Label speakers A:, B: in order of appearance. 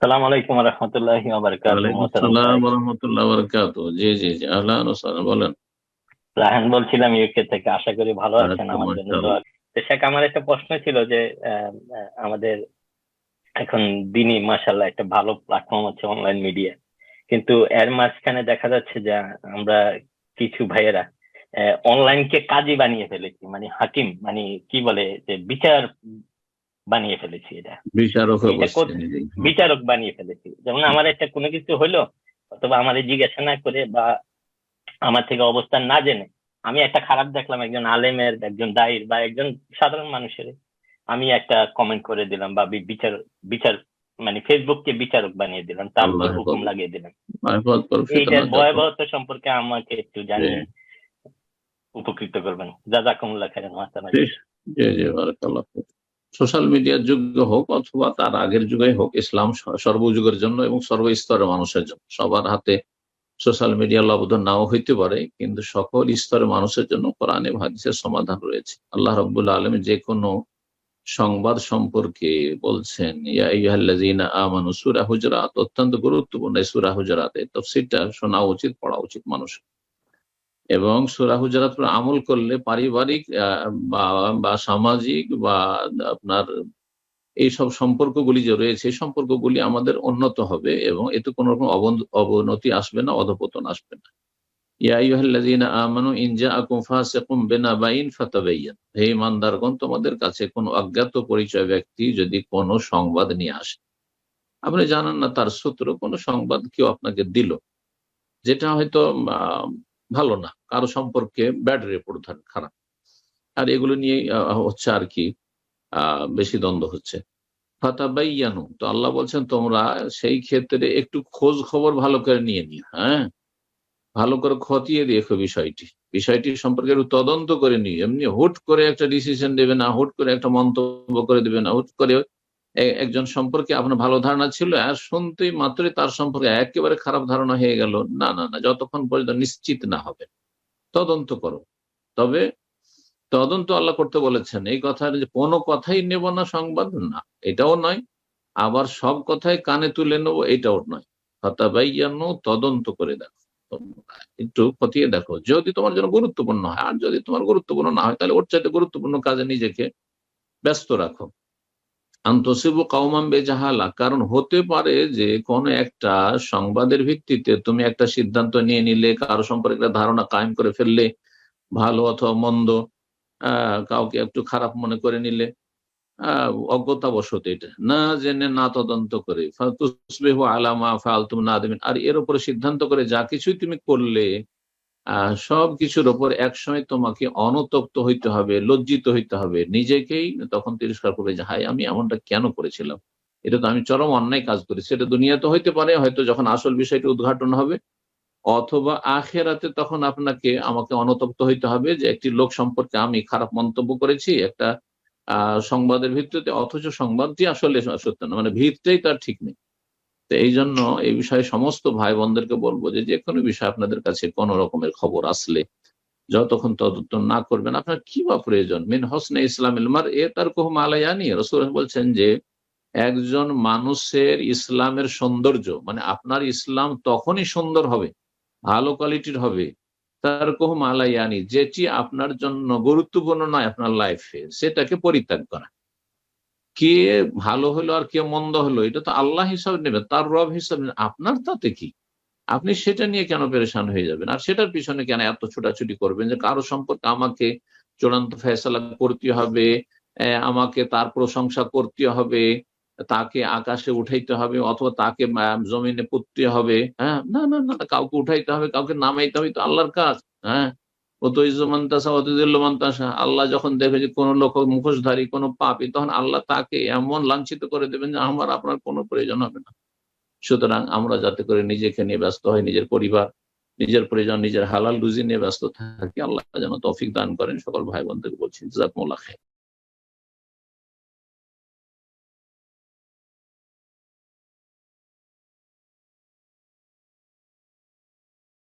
A: সালাম আলাইকুম রহমতুল্লাহ
B: আসসালাম রহমতুল্লাহ বরকাত জি জি জি। আহলান বলেন।
A: রাহান বলছিলাম ইউকে থেকে আশা করি ভালো আছেন
B: আচ্ছা,
A: আমার জন্য শেখ আমার একটা প্রশ্ন ছিল যে আমাদের এখন দিনই মাসাল্লাহ একটা ভালো প্ল্যাটফর্ম অনলাইন মিডিয়া কিন্তু এর মাঝখানে দেখা যাচ্ছে যে আমরা কিছু ভাইয়েরা অনলাইনকে কাজই বানিয়ে ফেলেছি। মানে হাকিম মানে কি বলে যে বিচার বানিয়ে ফেলেছি এটা।
B: বিচারক
A: বিচারক বানিয়ে ফেলেছি। যেমন আমার একটা কোনো কিছু হলো অথবা আমাদের জিজ্ঞাসা না করে বা আমার থেকে অবস্থান না জেনে আমি একটা খারাপ দেখলাম একজন আলেমের একজন দায়ের বা একজন সাধারণ মানুষের। আমি একটা কমেন্ট করে দিলাম বা বিচার বিচার মানে ফেসবুককে বিচারক বানিয়ে দিলাম তার উপর হুকুম লাগিয়ে দিলাম। এইটার ভয়াবহতা সম্পর্কে আমাকে একটু জানিয়ে উপকৃত করবেন। জাজাকুমুল্লাহ খাইরান ওয়াসালাম।
B: জি জি জি বারাকাল্লাহ সোশ্যাল মিডিয়ার যুগ হোক অথবা তার আগের যুগে হোক, ইসলাম সর্বযুগের জন্য এবং সর্বস্তরের মানুষের জন্য। সবার হাতে সোশ্যাল মিডিয়া লব্ধ নাও হইতে পারে, কিন্তু সকল স্তরের মানুষের জন্য কোরআনে হাদিসের সমাধান রয়েছে। আল্লাহ রব্বুল আলম যে কোনো সংবাদ সম্পর্কে বলছেন আমানু, সূরা অত্যন্ত গুরুত্বপূর্ণ এই সূরা হুজরাত। এই শোনা উচিত, পড়া উচিত মানুষ এবং সূরা হুজরাত আমল করলে পারিবারিক বা সামাজিক বা আপনার এই সব সম্পর্কগুলি যে রয়েছে সম্পর্কগুলি আমাদের উন্নত হবে এবং এতে কোনো রকম অবনতি আসবে না, অধপতন আসবে না। তোমাদের কাছে কোনো অজ্ঞাত পরিচয় ব্যক্তি যদি কোনো সংবাদ নিয়ে আসে, আপনি জানেন না তার সূত্র, কোনো সংবাদ কেউ আপনাকে দিল, যেটা হয়তো ভালো না। কারও সম্পর্কে ব্যাড রিপোর্ট খারাপ। আর এগুলো নিয়ে হচ্ছে আর কি বেশি দ্বন্দ্ব হচ্ছে। ফাতাবাইয়ানু, তো আল্লাহ বলছেন, তোমরা সেই ক্ষেত্রে একটু খোঁজ খবর ভালো করে নিয়ে নিও হ্যাঁ? ভালো করে খতিয়ে দেখো বিষয়টি। বিষয়টি সম্পর্কে একটু তদন্ত করে নিও। এমনি হুট করে একটা ডিসিশন দেবে না, হুট করে একটা মন্তব্য করে দেবে না, হুট করে একজন সম্পর্কে আপনার ভালো ধারণা ছিল আর শুনতেই মাত্রই তার সম্পর্কে একেবারে খারাপ ধারণা হয়ে গেল, না না না, যতক্ষণ পর্যন্ত নিশ্চিত না হবে, তদন্ত করো। তবে তদন্ত আল্লাহ করতে বলেছেন, এই কথা যে কোনো কথাই নেব না সংবাদ, না, এটাও নয়, আবার সব কথাই কানে তুলে নেব, এটাও নয়। হতাবাইয়ানো তদন্ত করে দেখো একটু খতিয়ে দেখো, যদি তোমার জন্য গুরুত্বপূর্ণ হয়, আর যদি তোমার গুরুত্বপূর্ণ না হয়, তাহলে ওর চাইতে গুরুত্বপূর্ণ কাজে নিজেকে ব্যস্ত রাখো। আন্তসিবু কাউমাম বেজাহালা। কারণ হতে পারে যে, কোন একটা সংবাদের ভিত্তিতে তুমি একটা সিদ্ধান্ত নিয়ে নিলে, কারও সম্পর্কে একটা ধারণা কায়েম করে ফেললে, ভালো অথবা মন্দ কাউকে একটু খারাপ মনে করে নিলে অজ্ঞতাবশত এটা। না জেনে, না তদন্ত করে। আলামা ফালতুম নাদিমিন। আর এর উপরে সিদ্ধান্ত করে যা কিছুই তুমি করলে সব কিছুর ওপর একসময় তোমাকে অনতপ্ত হইতে হবে, লজ্জিত হইতে হবে। নিজেকেই তখন তিরস্কার করবে যে হাই আমি এমনটা কেন করেছিলাম? এটা তো আমি চরম অন্যায় কাজ করেছি এটা দুনিয়াতে হইতে পারে, হয়তো যখন আসল বিষয়টি উদ্ঘাটন হবে। অথবা আখেরাতে তখন আপনাকে, আমাকে অনতপ্ত হইতে হবে যে, একটি লোক সম্পর্কে আমি খারাপ মন্তব্য করেছি, একটা সংবাদের ভিত্তিতে, অথচ সংবাদটি আসলে সত্য না মানে ভিতটাই তার ঠিক নেই। তো এই জন্য এই বিষয়ে সমস্ত ভাই বোনদেরকে বলব যে কোনো বিষয় আপনাদের কাছে কোন রকমের খবর আসলে যতক্ষণ তদন্ত না করবেন, আপনার কি বা প্রয়োজন? মিন হোসনে ইসলাম ইলমার এ তার কহু মালায়ানি রসুল বলছেন যে একজন মানুষের ইসলামের সৌন্দর্য মানে আপনার ইসলাম তখনই সুন্দর হবে, ভালো কোয়ালিটির হবে তার কহু মালায়ানি যেটি আপনার জন্য গুরুত্বপূর্ণ নয় আপনার লাইফে সেটাকে পরিত্যাগ করা। কে ভালো হলো আর কে মন্দ হলো, এটা তো আল্লাহ হিসাব নেবে তার রব হিসাব আপনার তাতে কি? আপনি সেটা নিয়ে কেন পেরেশান হয়ে যাবেন? আর সেটার পিছনে কেন এত ছোটাছুটি করবেন যে কারও সম্পর্কে আমাকে চূড়ান্ত ফেসলা করতে হবে আমাকে তার প্রশংসা করতে হবে, তাকে আকাশে উঠাইতে হবে অথবা তাকে জমিনে পুঁততে হবে হ্যাঁ? না না না কাউকে উঠাইতে হবে, কাউকে নামাইতে হবে তো আল্লাহর কাজ হ্যাঁ? আল্লাহ যখন দেখবে যে কোনো লোক মুখোশধারী, কোনো পাপি, তখন আল্লাহ তাকে এমন লাঞ্ছিত করে দেবেন যে আমার, আপনার কোনো প্রয়োজন হবে না। সুতরাং আমরা যাতে করে নিজেকে নিয়ে ব্যস্ত হয় নিজের পরিবার, নিজের প্রয়োজন, নিজের হালাল রুজি নিয়ে ব্যস্ত থাকি, আল্লাহ যেন তৌফিক দান করেন সকল ভাই বোনদের বলছি। জাকমুল্লা খাইর।